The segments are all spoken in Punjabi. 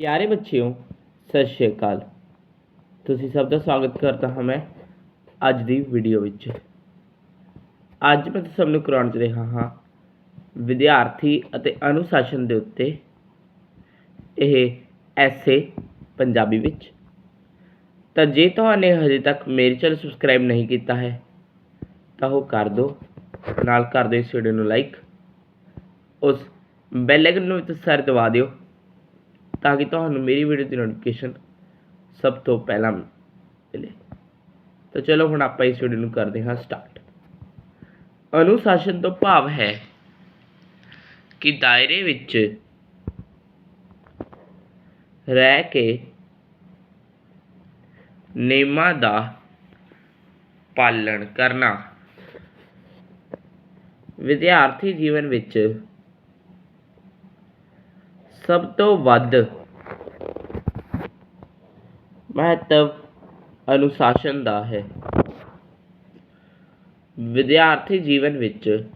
ਪਿਆਰੇ ਬੱਚਿਓ, ਸਤਿ ਸ਼੍ਰੀ ਅਕਾਲ। ਤੁਸੀਂ ਸਭ ਦਾ ਸਵਾਗਤ ਕਰਦਾ ਹਾਂ ਮੈਂ ਅੱਜ ਦੀ ਵੀਡੀਓ ਵਿੱਚ। ਅੱਜ ਮੈਂ ਸਭ ਨੂੰ ਕਰਾਉਣ ਚ ਰਿਹਾ ਹਾਂ ਵਿਦਿਆਰਥੀ ਅਤੇ ਅਨੁਸ਼ਾਸਨ ਦੇ ਉੱਤੇ ਇਹ ਐਸੇ ਪੰਜਾਬੀ ਵਿੱਚ। ਤਾਂ ਜੇ ਤੁਹਾਨੇ ਹਜੇ ਤੱਕ ਮੇਰੇ ਚੈਨਲ ਸਬਸਕ੍ਰਾਈਬ ਨਹੀਂ ਕੀਤਾ ਹੈ, ਤਾਂ ਉਹ ਕਰ ਦਿਓ। ਨਾਲ ਕਰ ਦਿਓ ਇਸ ਵੀਡੀਓ ਨੂੰ ਲਾਈਕ ਉਸ ਬੈਲ ਆਈਕਨ ਨੂੰ ਵੀ ਸਾਰੇ ਦਬਾ ਦਿਓ। ਤਾਂ ਕਿ ਤੁਹਾਨੂੰ ਮੇਰੀ ਵੀਡੀਓ ਦੀ ਨੋਟੀਫਿਕੇਸ਼ਨ ਸਭ ਤੋਂ ਪਹਿਲਾਂ ਮਿਲੇ। ਤਾਂ ਚਲੋ ਹੁਣ ਆਪਾਂ ਇਸ ਵੀਡੀਓ ਨੂੰ ਕਰਦੇ ਹਾਂ ਸਟਾਰਟ ਅਨੁਸ਼ਾਸਨ ਤੋਂ ਭਾਵ ਹੈ ਕਿ ਦਾਇਰੇ ਵਿੱਚ ਰਹਿ ਕੇ ਨਿਯਮਾਂ ਦਾ ਪਾਲਣ ਕਰਨਾ। ਵਿਦਿਆਰਥੀ ਜੀਵਨ ਵਿੱਚ ਸਭ ਤੋਂ ਵੱਧ ਮਹੱਤਵ ਅਨੁਸ਼ਾਸਨ ਦਾ ਹੈ। ਵਿਦਿਆਰਥੀ ਜੀਵਨ ਵਿੱਚ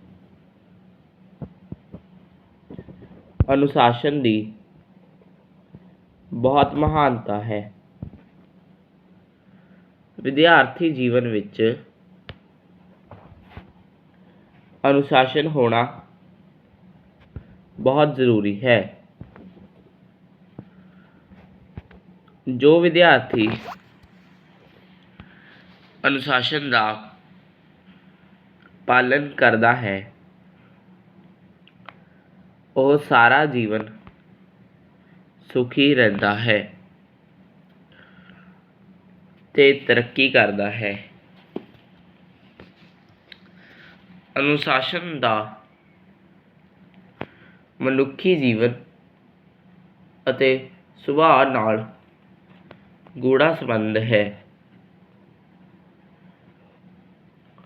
ਅਨੁਸ਼ਾਸਨ ਦੀ ਬਹੁਤ ਮਹਾਨਤਾ ਹੈ। ਵਿਦਿਆਰਥੀ ਜੀਵਨ ਵਿੱਚ ਅਨੁਸ਼ਾਸਨ ਹੋਣਾ ਬਹੁਤ ਜ਼ਰੂਰੀ ਹੈ। ਜੋ ਵਿਦਿਆਰਥੀ ਅਨੁਸ਼ਾਸਨ ਦਾ ਪਾਲਨ ਕਰਦਾ ਹੈ, ਉਹ ਸਾਰਾ ਜੀਵਨ ਸੁਖੀ ਰਹਿੰਦਾ ਹੈ ਤੇ ਤਰੱਕੀ ਕਰਦਾ ਹੈ। ਅਨੁਸ਼ਾਸਨ ਦਾ ਮਨੁੱਖੀ ਜੀਵਨ ਅਤੇ ਸੁਭਾਅ ਨਾਲ ਗੂੜਾ ਸੰਬੰਧ ਹੈ।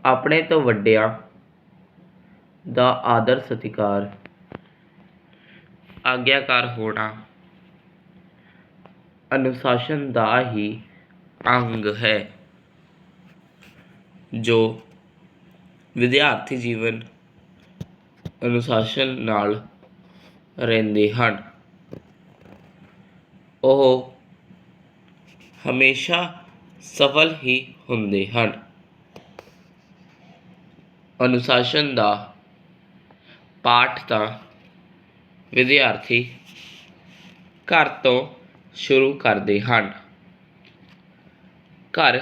ਆਪਣੇ ਤੋਂ ਵੱਡਿਆਂ ਦਾ ਆਦਰ ਸਤਿਕਾਰ, ਆਗਿਆਕਾਰ ਹੋਣਾ ਅਨੁਸ਼ਾਸਨ ਦਾ ਹੀ ਅੰਗ ਹੈ, ਜੋ ਵਿਦਿਆਰਥੀ ਜੀਵਨ ਅਨੁਸ਼ਾਸਨ ਨਾਲ ਰਹਿੰਦੇ ਹਨ। ਉਹ ਹਮੇਸ਼ਾ ਸਫਲ ਹੀ ਹੁੰਦੇ ਹਨ। ਅਨੁਸ਼ਾਸਨ ਦਾ ਪਾਠ ਤਾਂ ਵਿਦਿਆਰਥੀ ਘਰ ਤੋਂ ਸ਼ੁਰੂ ਕਰਦੇ ਹਨ। ਘਰ,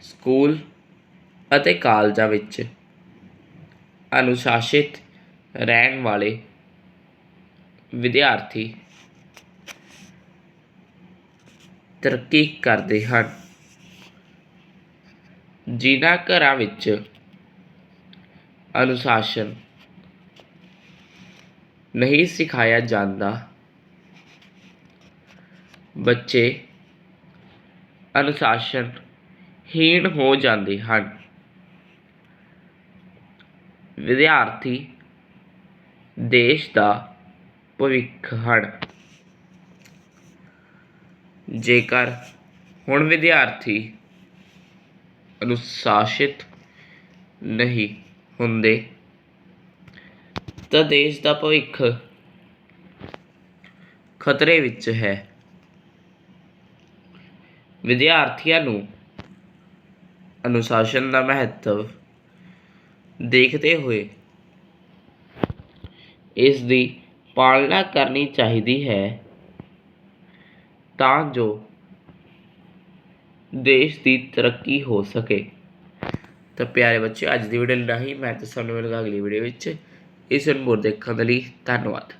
ਸਕੂਲ ਅਤੇ ਕਾਲਜਾਂ ਵਿੱਚ ਅਨੁਸ਼ਾਸਿਤ ਰਹਿਣ ਵਾਲੇ ਵਿਦਿਆਰਥੀ ਤਰੱਕੀ ਕਰਦੇ ਹਨ। ਜਿਨ੍ਹਾਂ ਘਰਾਂ ਵਿੱਚ ਅਨੁਸ਼ਾਸਨ ਨਹੀਂ ਸਿਖਾਇਆ ਜਾਂਦਾ, ਬੱਚੇ ਅਨੁਸ਼ਾਸਨ ਹੀਣ ਹੋ ਜਾਂਦੇ ਹਨ। ਵਿਦਿਆਰਥੀ ਦੇਸ਼ ਦਾ ਭਵਿੱਖ ਹਨ। ਜੇਕਰ ਹੁਣ ਵਿਦਿਆਰਥੀ ਅਨੁਸ਼ਾਸਿਤ ਨਹੀਂ ਹੁੰਦੇ, ਤਾਂ ਦੇਸ਼ ਦਾ ਭਵਿੱਖ ਖਤਰੇ ਵਿੱਚ ਹੈ। ਵਿਦਿਆਰਥੀਆਂ ਨੂੰ ਅਨੁਸ਼ਾਸਨ ਦਾ ਮਹੱਤਵ ਦੇਖਦੇ ਹੋਏ ਇਸ ਦੀ ਪਾਲਣਾ ਕਰਨੀ ਚਾਹੀਦੀ ਹੈ। ਤਾਂ ਜੋ ਦੇਸ਼ ਦੀ ਤਰੱਕੀ ਹੋ ਸਕੇ। ਤਾਂ ਪਿਆਰੇ ਬੱਚੇ ਅੱਜ ਦੀ ਵੀਡੀਓ ਲਈ ਨਹੀਂ ਮੈਂ ਤਾਂ ਸਾਨੂੰ ਮਿਲੂੰਗਾ ਅਗਲੀ ਵੀਡੀਓ ਵਿੱਚ। ਇਸ ਨੂੰ ਹੋਰ ਦੇਖਣ ਦੇ ਲਈ ਧੰਨਵਾਦ।